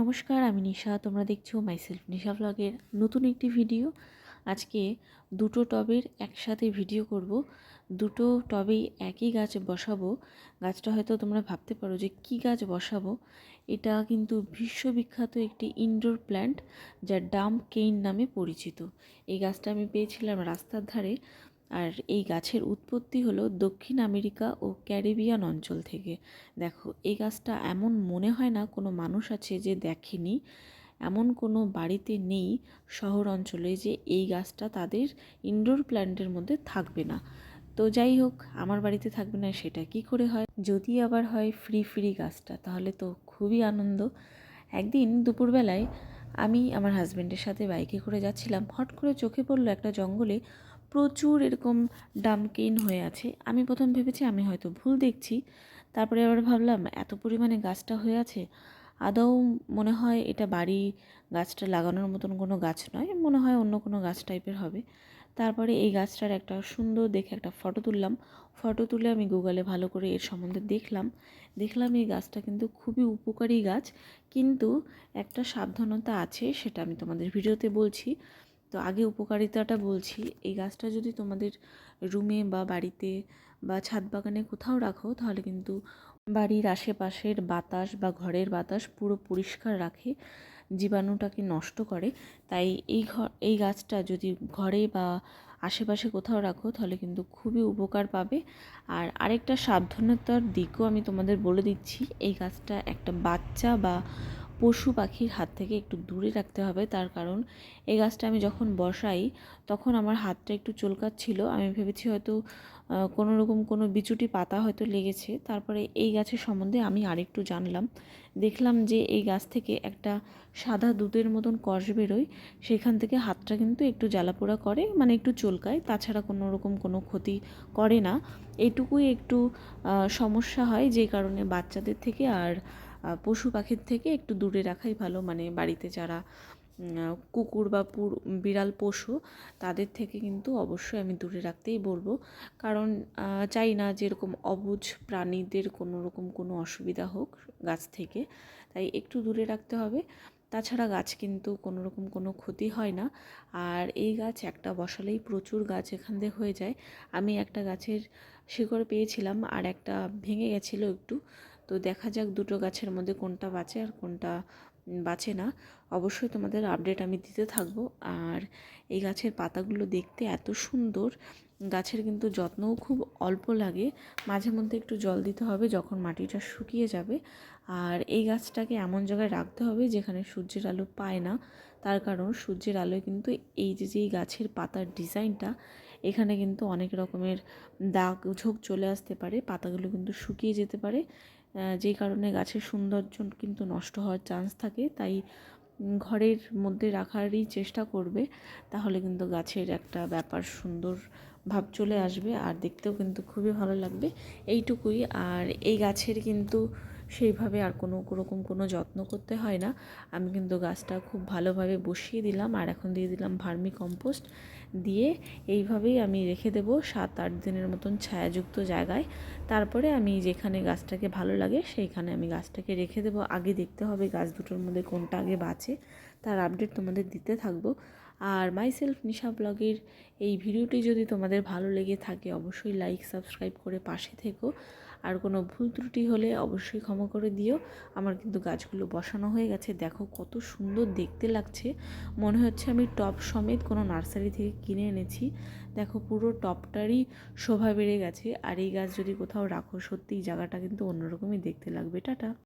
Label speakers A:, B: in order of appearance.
A: নমস্কার, আমি নিশা। তোমরা দেখছ মাইসেলফ নিশা ব্লগের নতুন একটি ভিডিও আজকে দুটো টবের একসাথে ভিডিও করব। দুটো টবেই একই গাছ বসাবো। গাছটা হয়তো তোমরা ভাবতে পারো যে কি গাছ বসাবো। এটা কিন্তু বিশ্ববিখ্যাত একটি ইনডোর প্ল্যান্ট যা ডাম কেইন নামে পরিচিত। এই গাছটা আমি পেয়েছিলাম রাস্তার ধারে। আর এই গাছের উৎপত্তি হলো দক্ষিণ আমেরিকা ও ক্যারিবিয়ান অঞ্চল থেকে। দেখো, এই গাছটা এমন মনে হয় না কোনো মানুষ আছে যে দেখেনি, এমন কোনো বাড়িতে নেই শহর অঞ্চলে যে এই গাছটা তাদের ইনডোর প্ল্যান্টের মধ্যে থাকবে না। তো যাই হোক, আমার বাড়িতে থাকবে না, সেটা কি করে হয়? যদি আবার হয় ফ্রি ফ্রি গাছটা, তাহলে তো খুবই আনন্দ। একদিন দুপুরবেলায় আমি আমার হাজব্যান্ডের সাথে বাইকে করে যাচ্ছিলাম হট করে চোখে পড়ল একটা জঙ্গলে প্রচুর এরকম ডামকেইন হয়ে আছে। আমি প্রথম ভেবেছি আমি হয়তো ভুল দেখছি। তারপরে আবার ভাবলাম, এত পরিমাণে গাছটা হয়ে আছে। আদৌ মনে হয় এটা বাড়ি গাছটা লাগানোর মতন কোনো গাছ নয়, মনে হয় অন্য কোনো গাছ টাইপের হবে। তারপরে এই গাছটার একটা সুন্দর দেখে একটা ফটো তুললাম। ফটো তুলে আমি গুগলে ভালো করে এর সম্বন্ধে দেখলাম। দেখলাম এই গাছটা কিন্তু খুবই উপকারী গাছ। কিন্তু একটা সাবধানতা আছে, সেটা আমি তোমাদের ভিডিওতে বলছি। তো আগে উপকারিতাটা বলছি, এই গাছটা যদি তোমাদের রুমে বা বাড়িতে বা ছাদ বাগানে কোথাও রাখো, তাহলে কিন্তু বাড়ির আশেপাশের বাতাস বা ঘরের বাতাস পুরো পরিষ্কার রাখে, জীবাণুটাকে নষ্ট করে। তাই এই ঘর এই গাছটা যদি ঘরে বা আশেপাশে কোথাও রাখো, তাহলে কিন্তু খুবই উপকার পাবে। আর আরেকটা সাবধানতার দিকও আমি তোমাদের বলে দিচ্ছি, এই গাছটা একটা বাচ্চা বা পশু পাখির হাত থেকে একটু দূরে রাখতে হবে। তার কারণ এই গাছটা আমি যখন বসাই, তখন আমার হাতটা একটু চুলকাচ্ছিল। আমি ভেবেছি হয়তো কোনো রকম কোনো বিচুটি পাতা হয়তো লেগেছে। তারপরে এই গাছের সম্বন্ধে আমি আরেকটু জানলাম। দেখলাম যে এই গাছ থেকে একটা সাদা দুধের মতন কষ বেরোয়। সেখান থেকে হাতটা কিন্তু একটু জ্বালাপোড়া করে মানে একটু চুলকায়। তাছাড়া কোনো রকম কোনো ক্ষতি করে না। এটুকুই একটু সমস্যা হয় যে কারণে বাচ্চাদের থেকে। আর পশু পাখির থেকে একটু দূরে রাখাই ভালো। মানে বাড়িতে যারা কুকুর বা পুর, বিড়াল পশু, তাদের থেকে কিন্তু অবশ্যই আমি দূরে রাখতেই বলব। কারণ চাই না যেরকম অবুঝ প্রাণীদের কোনো রকম কোনো অসুবিধা হোক গাছ থেকে। তাই একটু দূরে রাখতে হবে। তাছাড়া গাছ কিন্তু কোনো রকম কোনো ক্ষতি হয় না। আর এই গাছ একটা বসালেই প্রচুর গাছ এখান থেকে হয়ে যায়। আমি একটা গাছের শিকড় পেয়েছিলাম আর একটা ভেঙে গেছিল একটু। তো দেখা যাক দুটো গাছের মধ্যে কোনটা বাঁচে আর কোনটা বাঁচে না। অবশ্যই তোমাদের আপডেট আমি দিতে থাকব। আর এই গাছের পাতাগুলো দেখতে এত সুন্দর। গাছের কিন্তু যত্নও খুব অল্প লাগে। মাঝে মধ্যে একটু জল দিতে হবে যখন মাটিটা শুকিয়ে যাবে। আর এই গাছটাকে এমন জায়গায় রাখতে হবে যেখানে সূর্যের আলো পায় না। তার কারণ সূর্যের আলোয় কিন্তু এই যে যে গাছের পাতার ডিজাইনটা, এখানে কিন্তু অনেক রকমের দাগ ঝোঁক চলে আসতে পারে, পাতাগুলো কিন্তু শুকিয়ে যেতে পারে। যেই কারণে গাছের সৌন্দর্য কিন্তু নষ্ট হওয়ার চান্স থাকে। তাই ঘরের মধ্যে রাখারই চেষ্টা করবে, তাহলে কিন্তু গাছের একটা ব্যাপার সুন্দর ভাব চলে আসবে আর দেখতেও কিন্তু খুবই ভালো লাগবে। এইটুকুই আর এই গাছের কিন্তু সেইভাবে আর কোনো রকম কোনো যত্ন করতে হয় না। আমি কিন্তু গাছটা খুব ভালোভাবে বসিয়ে দিলাম আর এখন দিয়ে দিলাম ভার্মি কম্পোস্ট দিয়ে এইভাবেই আমি রেখে দেবো সাত আট দিনের মতন ছায়াযুক্ত জায়গায়। তারপরে আমি যেখানে গাছটাকে ভালো লাগে সেইখানে আমি গাছটাকে রেখে দেবো। আগে দেখতে হবে গাছ দুটোর মধ্যে কোনটা আগে বাঁচে। তার আপডেট তোমাদের দিতে থাকব। আর মাই সেলফ নিশা ব্লগের এই ভিডিওটি যদি তোমাদের ভালো লেগে থাকে, অবশ্যই লাইক সাবস্ক্রাইব করে পাশে থেকো। আর কোনো ভুল ত্রুটি হলে অবশ্যই ক্ষমা করে দিও। আমার কিন্তু গাছগুলো বসানো হয়ে গেছে। দেখো কত সুন্দর দেখতে লাগছে। মনে হচ্ছে আমি টপ সমেত কোনো নার্সারি থেকে কিনে এনেছি। দেখো পুরো টপটারই শোভা বেড়ে গেছে। আর এই গাছ যদি কোথাও রাখো, সত্যিই জায়গাটা কিন্তু অন্যরকমই দেখতে লাগবে। টাটা!